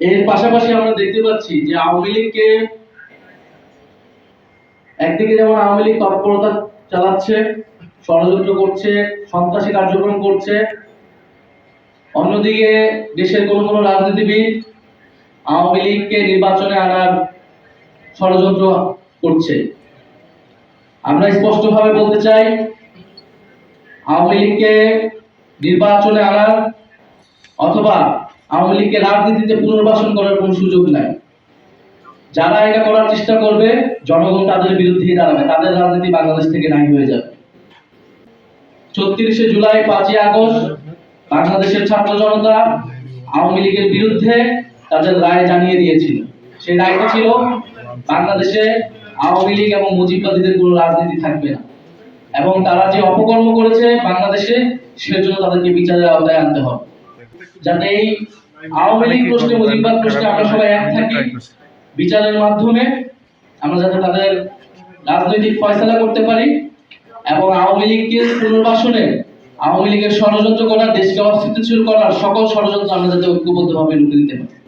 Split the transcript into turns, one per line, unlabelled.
এর পাশাপাশি আমরা দেখতে পাচ্ছি যে আওয়ামী লীগকে একদিকে যেমন আওয়ামী লীগ তৎপরতা চালাচ্ছে, ষড়যন্ত্র করছে, সন্ত্রাসী কার্যক্রম করছে, অন্যদিকে দেশের কোন কোন রাজনীতিবিদ আওয়ামী লীগকে নির্বাচনে আনার ষড়যন্ত্র করছে। আমরা স্পষ্টভাবে বলতে চাই, আওয়ামী লীগকে নির্বাচনে আনার অথবা আওয়ামী লীগকে রাজনীতিতে পুনর্বাসন করার কোনো সুযোগ নাই। যারা এটা করার চেষ্টা করবে, জনগণ তাদের বিরুদ্ধেই দাঁড়াবে, তাদের রাজনীতি বাংলাদেশ থেকে নাই হয়ে যাবে। ছত্রিশে জুলাই, পাঁচই আগস্ট, বাংলাদেশের ছাত্র জনতা আওয়ামী লীগের বিরুদ্ধে তাদের রায় জানিয়ে দিয়েছিল। সেই রায়টা ছিল, বাংলাদেশে আওয়ামী লীগ এবং মুজিববাদীদের কোনো রাজনীতি থাকবে না। এবং তারা যে অপকর্ম করেছে বাংলাদেশে, সেজন্য তাদেরকে বিচারের আওতায় আনতে হবে। যাতে এই আওয়ামী লীগ প্রশ্নে মুজিববাদ প্রশ্নে আমরা সবাই এক থাকি বিচারের মাধ্যমে আমরা যাতে তাদের রাজনৈতিক ফয়সলা করতে পারি এবং আওয়ামী লীগকে পুনর্বাসনে আওয়ামী লীগের ষড়যন্ত্র করার দেশকে অস্থিতিশীল করার সকল ষড়যন্ত্র আমরা যাতে ঐক্যবদ্ধভাবে রুখে দিতে পারি।